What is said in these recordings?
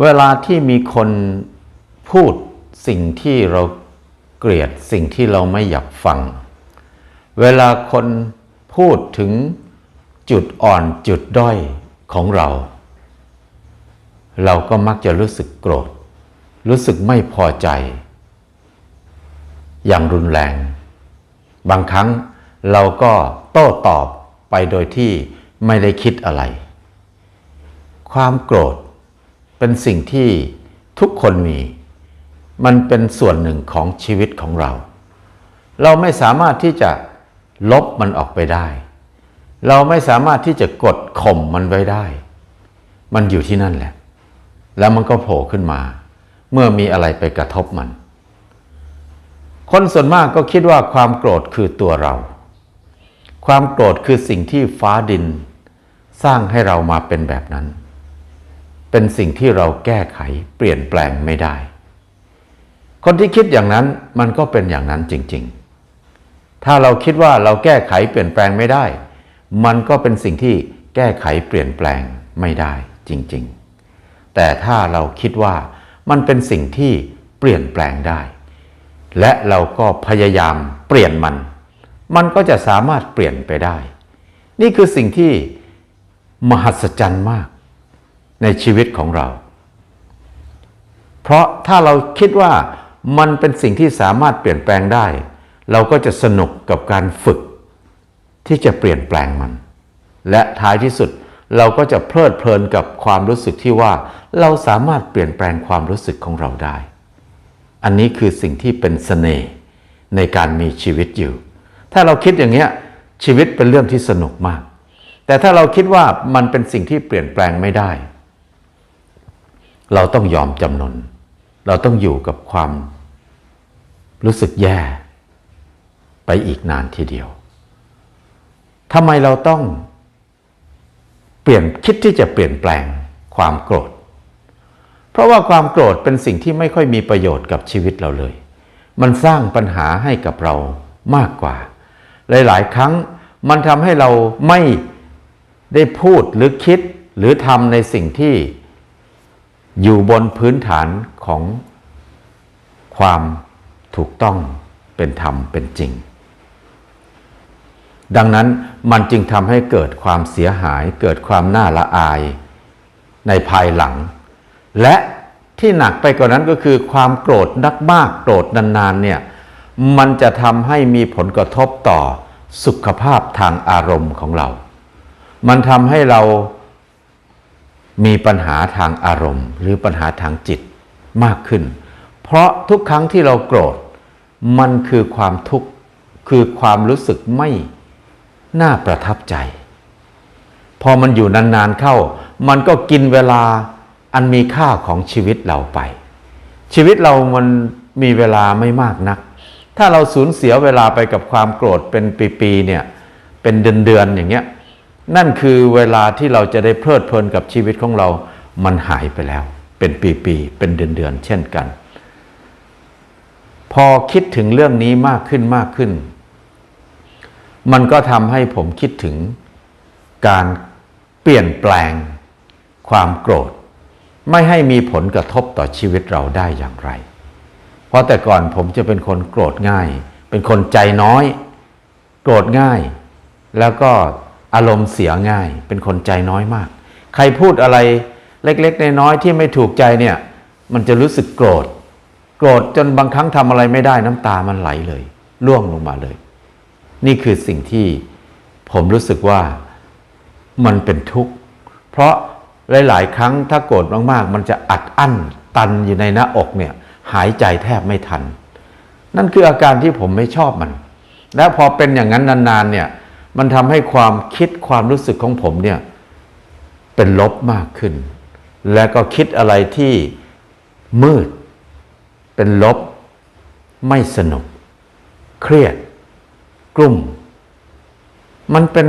เวลาที่มีคนพูดสิ่งที่เราเกลียดสิ่งที่เราไม่อยากฟัง เวลาคนพูดถึงจุดอ่อนจุดด้อยของเรา เราก็มักจะรู้สึกโกรธ รู้สึกไม่พอใจ อย่างรุนแรง บางครั้งเราก็โต้ตอบไปโดยที่ไม่ได้คิดอะไร ความโกรธ เป็นสิ่งที่ทุกคนมี มันเป็นส่วนหนึ่งของชีวิตของเรา เราไม่สามารถที่จะลบมันออกไปได้ เราไม่สามารถที่จะกดข่มมันไว้ได้ มันอยู่ที่นั่นแหละ แล้วมันก็โผล่ขึ้นมา เมื่อมีอะไรไปกระทบมัน คนส่วนมากก็คิดว่าความโกรธคือตัวเรา ความโกรธคือสิ่งที่ฟ้าดิน สร้างให้เรามาเป็นแบบนั้น เป็นสิ่งที่เราแก้ไขเปลี่ยนแปลงไม่ได้ คนที่คิดอย่างนั้นมันก็เป็นอย่างนั้นจริง ๆ ถ้าเราคิดว่าเราแก้ไขเปลี่ยนแปลงไม่ได้ มันก็เป็นสิ่งที่แก้ไขเปลี่ยนแปลงไม่ได้จริง ๆ แต่ถ้าเราคิดว่ามันเป็นสิ่งที่เปลี่ยนแปลงได้ และเราก็พยายามเปลี่ยนมัน มันก็จะสามารถเปลี่ยนไปได้ นี่คือสิ่งที่มหัศจรรย์มาก ในชีวิตของเรา เพราะถ้าเราคิดว่ามันเป็นสิ่งที่สามารถเปลี่ยนแปลงได้ เราก็จะสนุกกับการฝึก ที่จะเปลี่ยนแปลงมัน และท้ายที่สุดเราก็จะเพลิดเพลินกับความรู้สึกที่ว่า เราสามารถเปลี่ยนแปลงความรู้สึกของเราได้ อันนี้คือสิ่งที่เป็นสเสน่ห์ในการมีชีวิตอยู่ ถ้าเราคิดอย่างเงี้ยชีวิตเป็นเรื่องที่สนุกมาก แต่ถ้าเราคิดว่ามันเป็นสิ่งที่เปลี่ยนแปลงไม่ได้ เราต้องยอมจำนน เราต้องอยู่กับความรู้สึกแย่ ไปอีกนานทีเดียวทำไมเราต้อง เปลี่ยนคิดที่จะเปลี่ยนแปลงความโกรธ เพราะว่าความโกรธเป็นสิ่งที่ไม่ค่อยมีประโยชน์กับชีวิตเราเลย มันสร้างปัญหาให้กับเรามากกว่า หลาย ๆ ครั้งมันทำให้เราไม่ได้พูดหรือคิดหรือทำในสิ่งที่ อยู่บนพื้นฐานของความถูกต้องเป็นธรรมเป็นจริง ดังนั้นมันจึงทำให้เกิดความเสียหายเกิดความน่าละอายในภายหลัง และที่หนักไปกว่านั้นก็คือความโกรธนักมากโกรธนานๆเนี่ยมันจะทำให้มีผลกระทบต่อสุขภาพทางอารมณ์ของเรา มันทำให้เรา มีปัญหาทางอารมณ์ หรือปัญหาทางจิตมากขึ้น เพราะทุกครั้งที่เราโกรธ มันคือความทุกข์คือความรู้สึกไม่น่าประทับใจ พอมันอยู่นานๆเข้า มันก็กินเวลาอันมีค่าของชีวิตเราไป ชีวิตเรามันมีเวลาไม่มากนัก ถ้าเราสูญเสียเวลาไปกับความโกรธเป็นปีๆเนี่ยเป็นเดือนๆอย่างเงี้ย นั่นคือเวลาที่เราจะได้เพลิดเพลินกับชีวิตของเรา มันหายไปแล้ว เป็นปีๆ เป็นเดือนๆ เช่นกัน พอคิดถึงเรื่องนี้มากขึ้นมากขึ้น มันก็ทำให้ผมคิดถึงการเปลี่ยนแปลงความโกรธ ไม่ให้มีผลกระทบต่อชีวิตเราได้อย่างไร เพราะแต่ก่อนผมจะเป็นคนโกรธง่าย เป็นคนใจน้อย โกรธง่าย แล้วก็ อารมณ์เสียง่าย เป็นคนใจน้อยมาก ใครพูดอะไรเล็กๆน้อยๆที่ไม่ถูกใจเนี่ยมันจะรู้สึกโกรธ โกรธจนบางครั้งทำอะไรไม่ได้น้ำตามันไหลเลยร่วงลงมาเลย นี่คือสิ่งที่ผมรู้สึกว่ามันเป็นทุกข์ เพราะหลาย ๆ ครั้งถ้าโกรธมากๆ มันจะอัดอั้นตันอยู่ในหน้าอกเนี่ยหายใจแทบไม่ทัน นั่นคืออาการที่ผมไม่ชอบมัน และพอเป็นอย่างนั้นนานๆเนี่ย มันทำให้ความคิดความรู้สึกของผมเนี่ยเป็นลบมากขึ้น และก็คิดอะไรที่มืด เป็นลบ ไม่สนุก เครียด กลุ่ม มันเป็น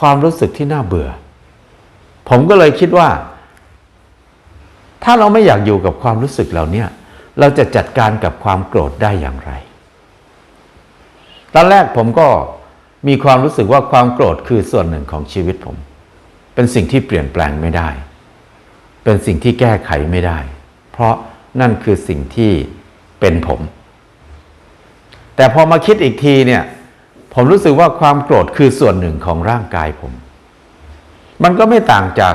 ความรู้สึกที่น่าเบื่อ ผมก็เลยคิดว่า ถ้าเราไม่อยากอยู่กับความรู้สึกเหล่านี้เราจะจัดการกับความโกรธได้อย่างไร ตอนแรกผมก็ มีความรู้สึกว่าความโกรธคือส่วนหนึ่งของชีวิตผม เป็นสิ่งที่เปลี่ยนแปลงไม่ได้ เป็นสิ่งที่แก้ไขไม่ได้ เพราะนั่นคือสิ่งที่เป็นผม แต่พอมาคิดอีกทีเนี่ย ผมรู้สึกว่าความโกรธคือส่วนหนึ่งของร่างกายผม มันก็ไม่ต่างจาก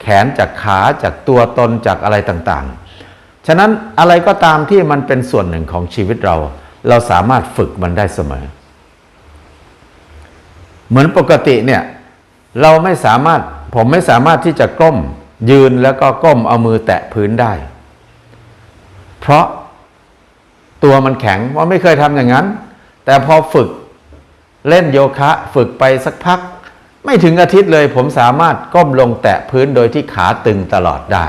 แขนจากขาจากตัวตนจากอะไรต่างๆ ฉะนั้นอะไรก็ตามที่มันเป็นส่วนหนึ่งของชีวิตเรา เราสามารถฝึกมันได้เสมอ เหมือนปกติเนี่ยเราไม่สามารถผมไม่สามารถที่จะก้มยืนแล้วก็ก้มเอามือแตะพื้นได้ เพราะตัวมันแข็งว่าไม่เคยทำอย่างนั้น แต่พอฝึกเล่นโยคะฝึกไปสักพัก ไม่ถึงอาทิตย์เลย ผมสามารถก้มลงแตะพื้นโดยที่ขาตึงตลอดได้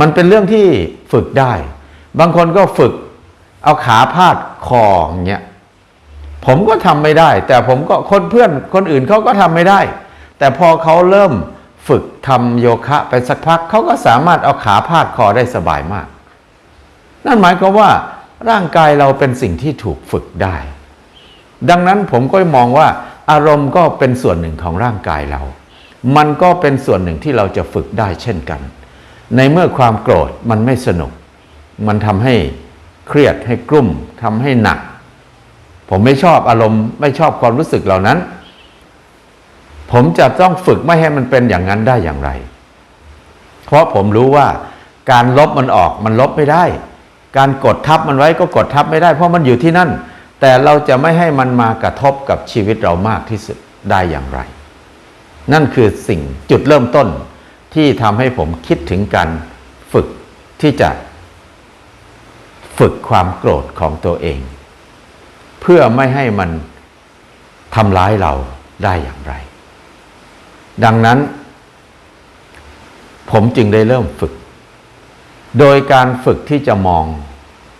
มันเป็นเรื่องที่ฝึกได้ บางคนก็ฝึก เอาขาพาดคออย่างเงี้ย ผมก็ทำไม่ได้ แต่ผมก็คนเพื่อนคนอื่นเขาก็ทำไม่ได้ แต่พอเขาเริ่มฝึกทำโยคะไปสักพักเขาก็สามารถเอาขาพาดคอได้สบายมาก นั่นหมายความว่าร่างกายเราเป็นสิ่งที่ถูกฝึกได้ ดังนั้นผมก็มองว่าอารมณ์ก็เป็นส่วนหนึ่งของร่างกายเรา มันก็เป็นส่วนหนึ่งที่เราจะฝึกได้เช่นกัน ในเมื่อความโกรธมันไม่สนุก มันทำให้เครียดให้กลุ่มทำให้หนัก ผมไม่ชอบอารมณ์ไม่ชอบความรู้สึกเหล่านั้น ผมจะต้องฝึกไม่ให้มันเป็นอย่างนั้นได้อย่างไร เพราะผมรู้ว่าการลบมันออกมันลบไม่ได้ การกดทับมันไว้ก็กดทับไม่ได้ เพราะมันอยู่ที่นั่น แต่เราจะไม่ให้มันมากระทบกับชีวิตเรามากที่สุดได้อย่างไร นั่นคือสิ่งจุดเริ่มต้นที่ทำให้ผมคิดถึงการฝึกที่จะ ฝึกความโกรธของตัวเอง เพื่อไม่ให้มันทำร้ายเราได้อย่างไร ดังนั้น ผมจึงได้เริ่มฝึก โดยการฝึกที่จะมอง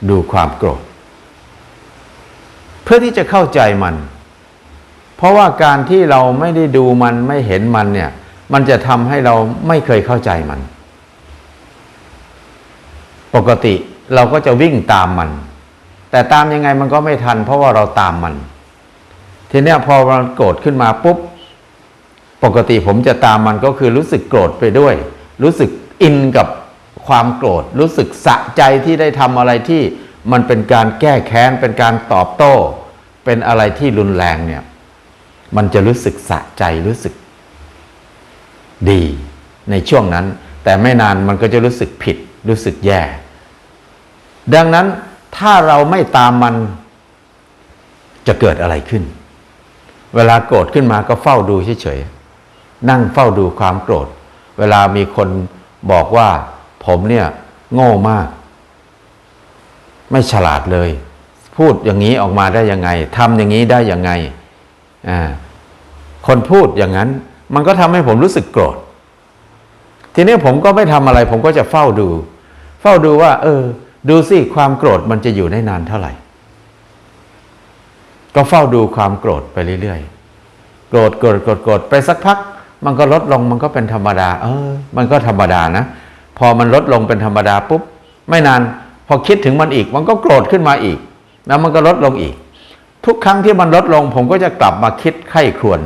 ดูความโกรธ เพื่อที่จะเข้าใจมัน เพราะว่าการที่เราไม่ได้ดูมันไม่เห็นมันเนี่ย มันจะทำให้เราไม่เคยเข้าใจมัน ปกติเราก็จะวิ่งตามมัน แต่ตามยังไงมันก็ไม่ทัน เพราะว่าเราตามมัน ทีนี้พอมันโกรธขึ้นมาปุ๊บ ปกติผมจะตามมันก็คือรู้สึกโกรธไปด้วย รู้สึกอินกับความโกรธ รู้สึกสะใจที่ได้ทำอะไรที่มันเป็นการแก้แค้น เป็นการตอบโต้ เป็นอะไรที่รุนแรงเนี่ย มันจะรู้สึกสะใจรู้สึกดีในช่วงนั้น แต่ไม่นานมันก็จะรู้สึกผิด รู้สึกแย่ ดังนั้น ถ้าเราไม่ตามมันจะเกิดอะไรขึ้น เวลาโกรธขึ้นมาก็เฝ้าดูเฉยๆ นั่งเฝ้าดูความโกรธ เวลามีคนบอกว่าผมเนี่ยโง่มาก ไม่ฉลาดเลย พูดอย่างนี้ออกมาได้ยังไงทำอย่างนี้ได้ยังไง คนพูดอย่างนั้น มันก็ทำให้ผมรู้สึกโกรธ ทีนี้ผมก็ไม่ทำอะไร ผมก็จะเฝ้าดู เฝ้าดูว่า เออ ดูสิความโกรธมันจะอยู่ได้นานเท่าไหร่ ก็เฝ้าดูความโกรธไปเรื่อยๆ โกรธโกรธโกรธโกรธไปสักพัก มันก็ลดลงมันก็เป็นธรรมดา เออ มันก็ธรรมดานะ พอมันลดลงเป็นธรรมดาปุ๊บ ไม่นาน พอคิดถึงมันอีก มันก็โกรธขึ้นมาอีก แล้วมันก็ลดลงอีก ทุกครั้งที่มันลดลง ผมก็จะกลับมาคิดไข้ครวน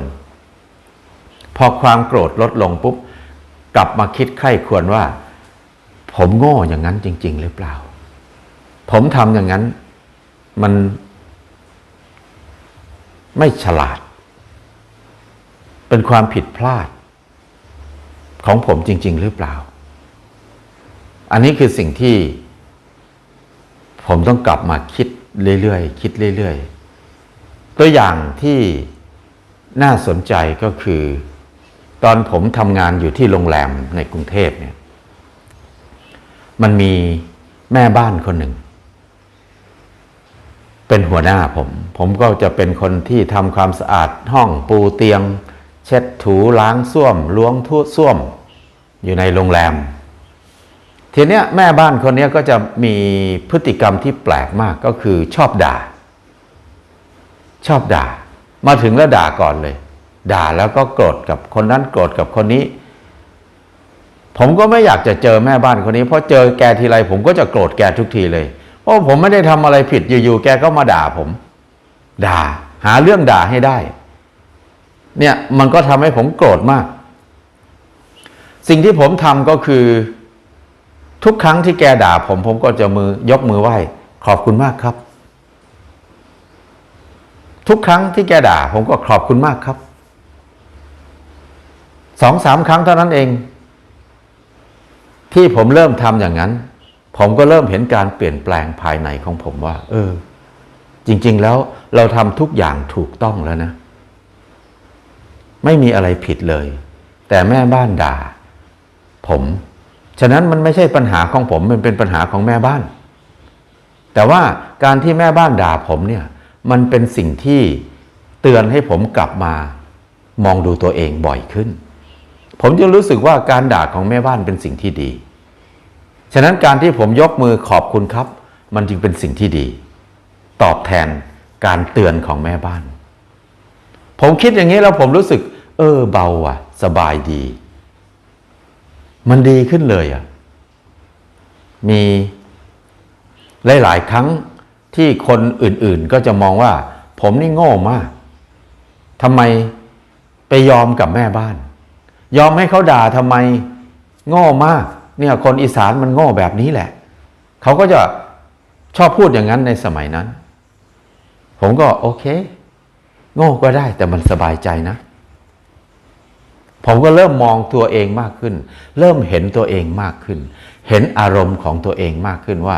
พอความโกรธลดลงปุ๊บ กลับมาคิดไข้ควรว่า ผมโง่อย่างนั้นจริง ๆ หรือเปล่า ผมทำอย่างนั้น มันไม่ฉลาด เป็นความผิดพลาด ของผมจริง ๆ หรือเปล่า อันนี้คือสิ่งที่ ผมต้องกลับมาคิดเรื่อยๆ คิดเรื่อยๆ ตัวอย่างที่น่าสนใจก็คือ ตอนผมทำงานอยู่ที่โรงแรมในกรุงเทพเนี่ย มันมีแม่บ้านคนหนึ่ง เป็นหัวหน้าผม ผมก็จะเป็นคนที่ทำความสะอาดห้องปูเตียง เช็ดถูล้างส้วมล้วงทุ่ส้วม อยู่ในโรงแรม ทีเนี้ยแม่บ้านคนเนี้ยก็จะมีพฤติกรรมที่แปลกมากก็คือชอบด่า ชอบด่า มาถึงแล้วด่าก่อนเลย ด่าแล้วก็โกรธกับคนนั้นโกรธกับคนนี้ผมก็ไม่อยากจะเจอแม่บ้านคนนี้เพราะเจอแกทีไรผมก็จะโกรธแกทุกทีเลย เพราะผมไม่ได้ทำอะไรผิดอยู่ๆแกก็มาด่าผม ด่า หาเรื่องด่าให้ได้ เนี่ยมันก็ทำให้ผมโกรธมาก สิ่งที่ผมทำก็คือ ทุกครั้งที่แกด่า ผมผมก็จะมือยกมือไหว้ ขอบคุณมากครับ ทุกครั้งที่แกด่า ผมก็ขอบคุณมากครับสองสามครั้งเท่านั้นเอง ที่ผมเริ่มทำอย่างนั้น ผมก็เริ่มเห็นการเปลี่ยนแปลงภายในของผมว่า เออ จริง ๆ แล้วเราทำทุกอย่างถูกต้องแล้วนะ ไม่มีอะไรผิดเลย แต่แม่บ้านด่า ผม ฉะนั้นมันไม่ใช่ปัญหาของผม มันเป็นปัญหาของแม่บ้าน แต่ว่าการที่แม่บ้านด่าผมเนี่ย มันเป็นสิ่งที่เตือนให้ผมกลับมามองดูตัวเองบ่อยขึ้น ผมจึงรู้สึกว่าการด่าของแม่บ้านเป็นสิ่งที่ดี ฉะนั้นการที่ผมยกมือขอบคุณครับ มันจึงเป็นสิ่งที่ดี ตอบแทนการเตือนของแม่บ้าน ผมคิดอย่างนี้แล้วผมรู้สึก เออเบาอะ สบายดี มันดีขึ้นเลยอะ มีหลาย ๆ ครั้งที่คนอื่นๆก็จะมองว่า ผมนี่โง่มากทำไมไปยอมกับแม่บ้าน ยอมให้เขาด่าทำไม โง่มาก เนี่ยคนอีสานมันโง่แบบนี้แหละ เขาก็จะชอบพูดอย่างนั้นในสมัยนั้น ผมก็โอเค โง่ก็ได้แต่มันสบายใจนะ ผมก็เริ่มมองตัวเองมากขึ้น เริ่มเห็นตัวเองมากขึ้น เห็นอารมณ์ของตัวเองมากขึ้นว่า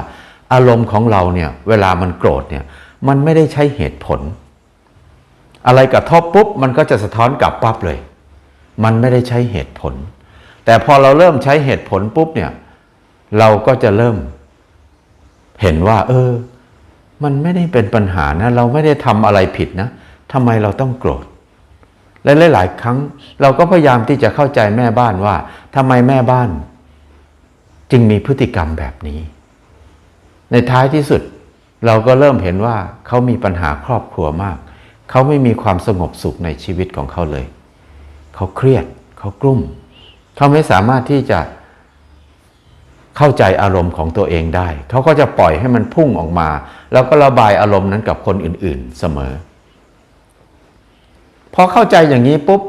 อารมณ์ของเราเนี่ย เวลามันโกรธเนี่ย มันไม่ได้ใช้เหตุผล อะไรกระทบปุ๊บมันก็จะสะท้อนกลับปั๊บเลย มันไม่ได้ใช้เหตุผล แต่พอเราเริ่มใช้เหตุผลปุ๊บเนี่ย เราก็จะเริ่ม เห็นว่า เออ มันไม่ได้เป็นปัญหานะ เราไม่ได้ทำอะไรผิดนะทำไมเราต้องโกรธและหลาย ๆ ครั้ง เราก็พยายามที่จะเข้าใจแม่บ้านว่าทำไมแม่บ้าน จึงมีพฤติกรรมแบบนี้ ในท้ายที่สุด เราก็เริ่มเห็นว่าเขามีปัญหาครอบครัวมาก เขาไม่มีความสงบสุขในชีวิตของเขาเลย เขาเครียด เขากลุ้ม เขาไม่สามารถที่จะเข้าใจอารมณ์ของตัวเองได้ เขาก็จะปล่อยให้มันพุ่งออกมา แล้วก็ระบายอารมณ์นั้นกับคนอื่น ๆเสมอ พอเข้าใจอย่างนี้ปุ๊บ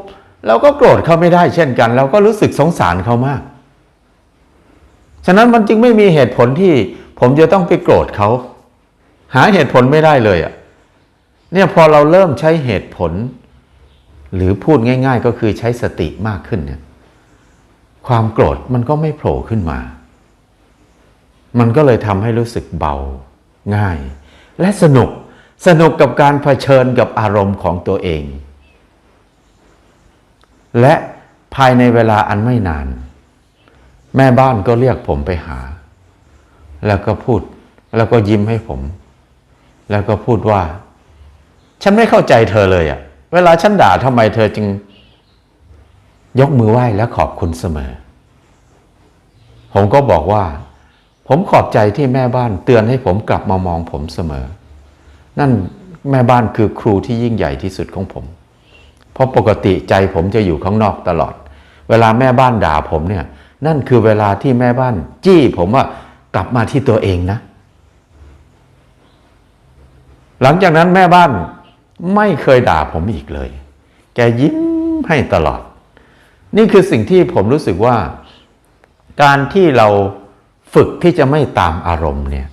เราก็โกรธเขาไม่ได้เช่นกัน เราก็รู้สึกสงสารเขามาก ฉะนั้นมันจึงไม่มีเหตุผลที่ผมจะต้องไปโกรธเขา หาเหตุผลไม่ได้เลยอะ่ะ เนี่ยพอเราเริ่มใช้เหตุผล หรือพูดง่าย ๆ ก็คือใช้สติมากขึ้นเนี่ย ความโกรธมันก็ไม่โผล่ขึ้นมา มันก็เลยทำให้รู้สึกเบาง่าย และสนุกสนุกกับการเผชิญกับอารมณ์ของตัวเอง และภายในเวลาอันไม่นาน แม่บ้านก็เรียกผมไปหา แล้วก็พูดแล้วก็ยิ้มให้ผม แล้วก็พูดว่า ฉันไม่เข้าใจเธอเลยอะเวลาฉันด่าทำไมเธอจึง ยกมือไหว้และขอบคุณเสมอ ผมก็บอกว่า ผมขอบใจที่แม่บ้านเตือนให้ผมกลับมามองผมเสมอ นั่นแม่บ้านคือครูที่ยิ่งใหญ่ที่สุดของผม เพราะปกติใจผมจะอยู่ข้างนอกตลอด เวลาแม่บ้านด่าผมเนี่ย นั่นคือเวลาที่แม่บ้าน จี้ผมว่ากลับมาที่ตัวเองนะ หลังจากนั้นแม่บ้านไม่เคยด่าผมอีกเลย แกยิ้มให้ตลอด นี่คือสิ่งที่ผมรู้สึกว่า การที่เราฝึกที่จะไม่ตามอารมณ์เนี่ย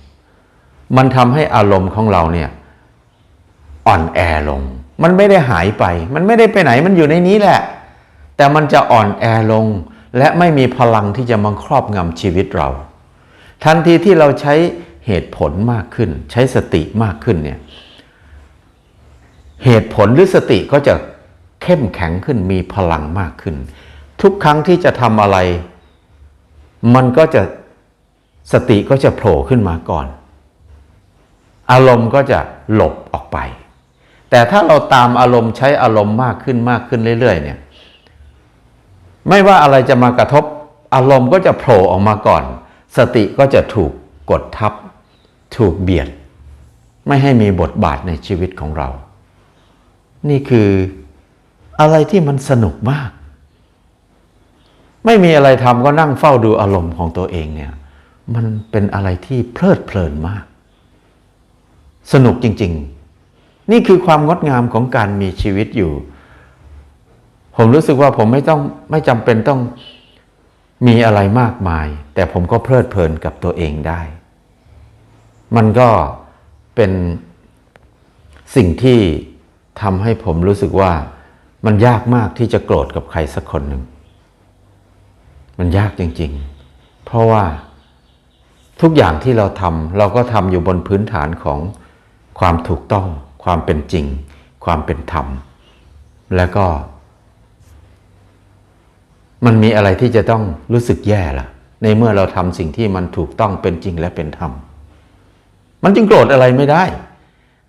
มันทำให้อารมณ์ของเราเนี่ยอ่อนแอลง มันไม่ได้หายไป มันไม่ได้ไปไหนมันอยู่ในนี้แหละ แต่มันจะอ่อนแอลง และไม่มีพลังที่จะมาครอบงำชีวิตเรา ทันทีที่เราใช้เหตุผลมากขึ้น ใช้สติมากขึ้นเนี่ยเหตุผลหรือสติก็จะเข้มแข็งขึ้นมีพลังมากขึ้น ทุกครั้งที่จะทำอะไร มันก็จะสติก็จะโผล่ขึ้นมาก่อน อารมณ์ก็จะหลบออกไป แต่ถ้าเราตามอารมณ์ใช้อารมณ์มากขึ้นมากขึ้นเรื่อย ๆ เนี่ย ไม่ว่าอะไรจะมากระทบอารมณ์ก็จะโผล่ออกมาก่อน สติก็จะถูกกดทับ ถูกเบียด ไม่ให้มีบทบาทในชีวิตของเรา นี่คืออะไรที่มันสนุกมาก ไม่มีอะไรทำก็นั่งเฝ้าดูอารมณ์ของตัวเองเนี่ย มันเป็นอะไรที่เพลิดเพลินมาก สนุกจริง ๆ นี่คือความงดงามของการมีชีวิตอยู่ ผมรู้สึกว่าผมไม่ต้องไม่จำเป็นต้องมีอะไรมากมาย แต่ผมก็เพลิดเพลินกับตัวเองได้ มันก็เป็นสิ่งที่ทำให้ผมรู้สึกว่ามันยากมากที่จะโกรธกับใครสักคนหนึ่ง มันยากจริง ๆ เพราะว่าทุกอย่างที่เราทำเราก็ทำอยู่บนพื้นฐานของความถูกต้อง ความเป็นจริง ความเป็นธรรม แล้วก็ มันมีอะไรที่จะต้องรู้สึกแย่ล่ะ ในเมื่อเราทำสิ่งที่มันถูกต้องเป็นจริงและเป็นธรรม มันจึงโกรธอะไรไม่ได้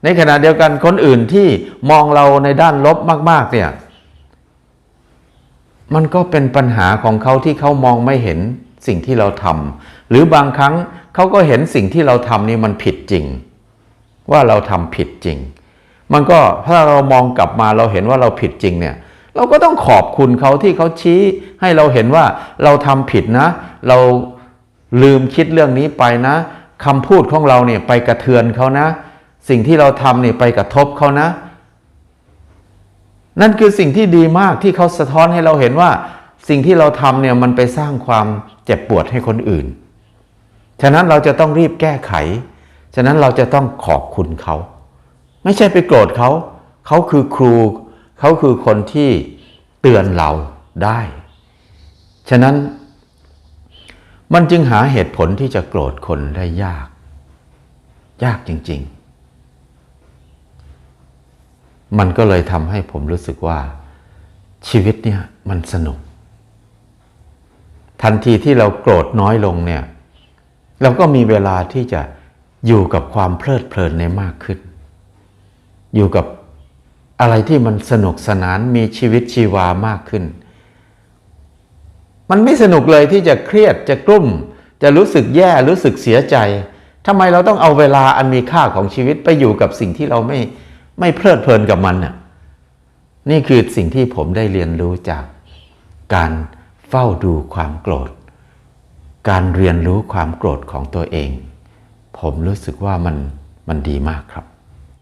ในขณะเดียวกันคนอื่นที่มองเราในด้านลบมาก ๆ เนี่ย มันก็เป็นปัญหาของเขาที่เขามองไม่เห็นสิ่งที่เราทำหรือบางครั้งเขาก็เห็นสิ่งที่เราทำนี่มันผิดจริง ว่าเราทำผิดจริง มันก็ถ้าเรามองกลับมาเราเห็นว่าเราผิดจริงเนี่ย เราก็ต้องขอบคุณเขาที่เขาชี้ ให้เราเห็นว่าเราทำผิดนะ เราลืมคิดเรื่องนี้ไปนะคำพูดของเราเนี่ยไปกระเทือนเขานะ สิ่งที่เราทำเนี่ยไปกระทบเขานะ นั่นคือสิ่งที่ดีมากที่เขาสะท้อนให้เราเห็นว่า สิ่งที่เราทำเนี่ยมันไปสร้างความเจ็บปวดให้คนอื่น ฉะนั้นเราจะต้องรีบแก้ไข ฉะนั้นเราจะต้องขอบคุณเขา ไม่ใช่ไปโกรธเขา เขาคือครู เขาคือคนที่เตือนเราได้ ฉะนั้นมันจึงหาเหตุผลที่จะโกรธคนได้ยาก ยากจริง ๆ มันก็เลยทำให้ผมรู้สึกว่าชีวิตเนี่ยมันสนุก ทันทีที่เราโกรธน้อยลงเนี่ย เราก็มีเวลาที่จะอยู่กับความเพลิดเพลินในมากขึ้น อยู่กับอะไรที่มันสนุกสนานมีชีวิตชีวามากขึ้น มันไม่สนุกเลยที่จะเครียดจะกลุ้ม จะรู้สึกแย่รู้สึกเสียใจทำไมเราต้องเอาเวลาอันมีค่าของชีวิตไปอยู่กับสิ่งที่เราไม่ ไม่เพลิดเพลินกับมันน่ะนี่คือสิ่งที่ผมได้เรียนรู้จากการเฝ้าดูความโกรธ การเรียนรู้ความโกรธของตัวเอง ผมรู้สึกว่ามันมันดีมากครับ